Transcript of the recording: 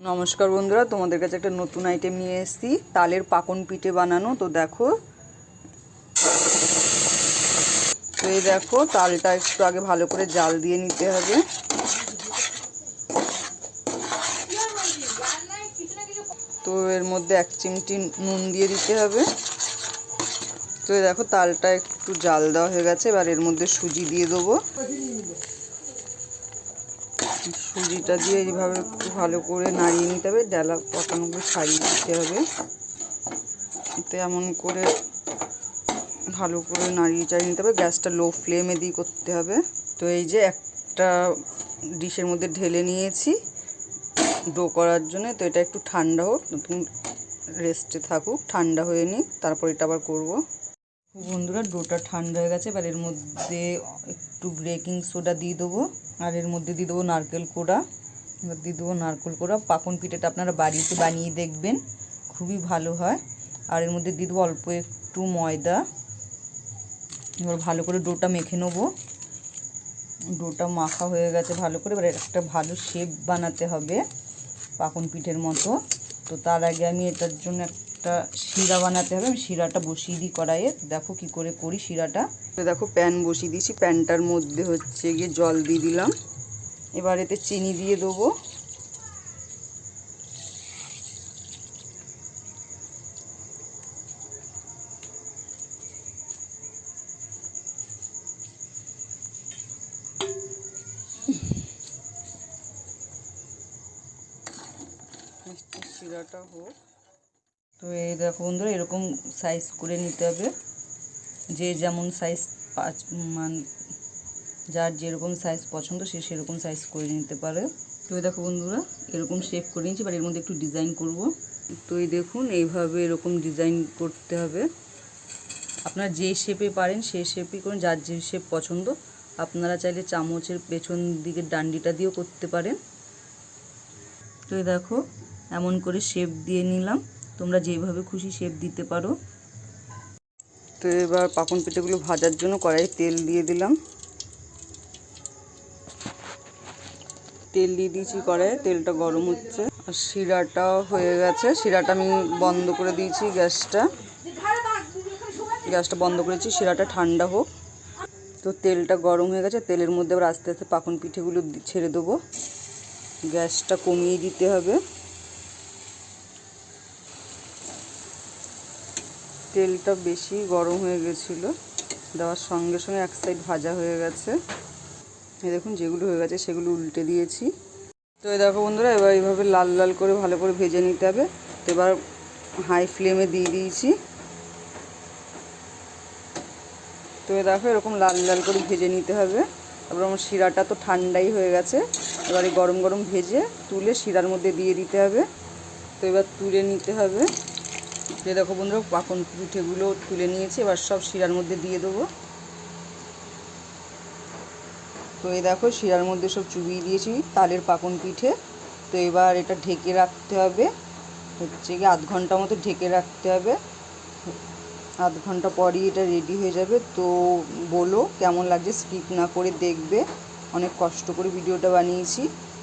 নমস্কার বন্ধুরা, তোমাদের কাছে একটা নতুন আইটেম নিয়ে এসেছি, তালের পাকন পিঠে বানানো। তো দেখো, তো এই দেখো, তালটা একটু আগে ভালো করে জাল দিয়ে নিতে হবে। তো এর মধ্যে এক চিমটি নুন দিয়ে দিতে হবে। তো দেখো, তালটা একটু জাল দেওয়া হয়ে গেছে, এবার এর মধ্যে সুজি দিয়ে দেবো। সুজিটা দিয়ে এইভাবে একটু ভালো করে নাড়িয়ে নিতে হবে। ডালা পাকানোগুলো ছাড়িয়ে দিতে হবে। তো এমন করে ভালো করে নাড়িয়ে চাড়িয়ে নিতে হবে। গ্যাসটা লো ফ্লেমে দিয়ে করতে হবে। তো এই যে একটা ডিশের মধ্যে ঢেলে নিয়েছি ডো করার জন্য। তো এটা একটু ঠান্ডা হোক, নতুন রেস্টে থাকুক, ঠান্ডা হয়ে নিই তারপর এটা আবার করব। বন্ধুরা, ডোটা ঠান্ডা হয়ে গেছে, এবার এর মধ্যে একটু বেকিং সোডা দিয়ে দেবো, আর এর মধ্যে দিয়ে দেবো নারকেল কোড়া। এবার দিয়ে দেবো নারকেল কোড়া পাকন পিঠেটা আপনারা বাড়িতে বানিয়ে দেখবেন, খুবই ভালো হয়। আর এর মধ্যে দিয়ে দেবো অল্প একটু ময়দা। এবার ভালো করে ডোটা মেখে নেব। ডোটা মাখা হয়ে গেছে ভালো করে, এবার একটা ভালো শেপ বানাতে হবে পাকন পিঠের মতো। তো তার আগে আমি এটার জন্য একটা শিরা বানাতে হবে। আমি শিরাটা বসিয়ে দিই কড়াইয়ে। দেখো কি করে করি শিরাটা। দেখো, প্যান বসিয়ে দিয়েছি। প্যানটার মধ্যে হচ্ছে গিয়ে জল দিয়ে দিলাম। এবার এতে চিনি দিয়ে দেবো। শিরাটা হোক। তো এই দেখো বন্ধুরা, এরকম সাইজ করে নিতে হবে। যে যেমন সাইজ পাঁচ মান, যার যেরকম সাইজ পছন্দ, সে সেরকম সাইজ করে নিতে পারে। তো দেখো বন্ধুরা, এরকম শেপ করে নিয়েছি, এবার এর মধ্যে একটু ডিজাইন করব। তো এই দেখুন, এইভাবে এরকম ডিজাইন করতে হবে। আপনারা যে শেপে পারেন সেই শেপই করুন, যার যে শেপ পছন্দ। আপনারা চাইলে চামচের পেছন দিকের ডান্ডিটা দিয়েও করতে পারেন। তো দেখো, এমন করে শেপ দিয়ে নিলাম। তোমরা যেভাবে খুশি শেপ দিতে পারো। তো এবার পাকন পিঠেগুলো ভাজার জন্য কড়াই তেল দিয়ে দিলাম। তেল দিয়ে দিয়েছি কড়াইয়ে, তেলটা গরম হচ্ছে। আর শিরাটাও হয়ে গেছে। শিরাটা আমি বন্ধ করে দিয়েছি গ্যাসটা। গ্যাসটা বন্ধ করেছি শিরাটা ঠান্ডা হোক। তো তেলটা গরম হয়ে গেছে। তেলের মধ্যে আবার আস্তে আস্তে পাকন পিঠেগুলো ছেড়ে দেবো। গ্যাসটা কমিয়ে দিতে হবে। তেলটা বেশি গরম হয়ে গেছিল। দেওয়ার সঙ্গে সঙ্গে এক সাইড ভাজা হয়ে গেছে। এই দেখুন যেগুলো হয়ে গেছে সেগুলো উল্টে দিয়েছি। তো এই দেখো বন্ধুরা, এবার এইভাবে লাল লাল করে ভালো করে ভেজে নিতে হবে। তো এবার হাই ফ্লেমে দিয়ে দিয়েছি। তো এই দেখো এরকম লাল লাল করে ভেজে নিতে হবে। তারপর আমার শিরাটা তো ঠান্ডাই হয়ে গেছে। এবারে গরম গরম ভেজে তুলে শিরার মধ্যে দিয়ে দিতে হবে। তো এবার তুলে নিতে হবে। যে দেখো বন্ধুরা পাকন পিঠেগুলো তুলে নিয়েছি, এবার সব শিরার মধ্যে দিয়ে দেবো। তো এই দেখো, শিরার মধ্যে সব চুবিয়ে দিয়েছি, তালের পাকন পিঠে। তো এবার এটা ঢেকে রাখতে হবে, হচ্ছে কি আধ ঘণ্টা মতো ঢেকে রাখতে হবে। আধ ঘণ্টা পরই এটা রেডি হয়ে যাবে। তো বলো কেমন লাগছে স্কিপ না করে দেখবে। অনেক কষ্ট করে ভিডিওটা বানিয়েছি।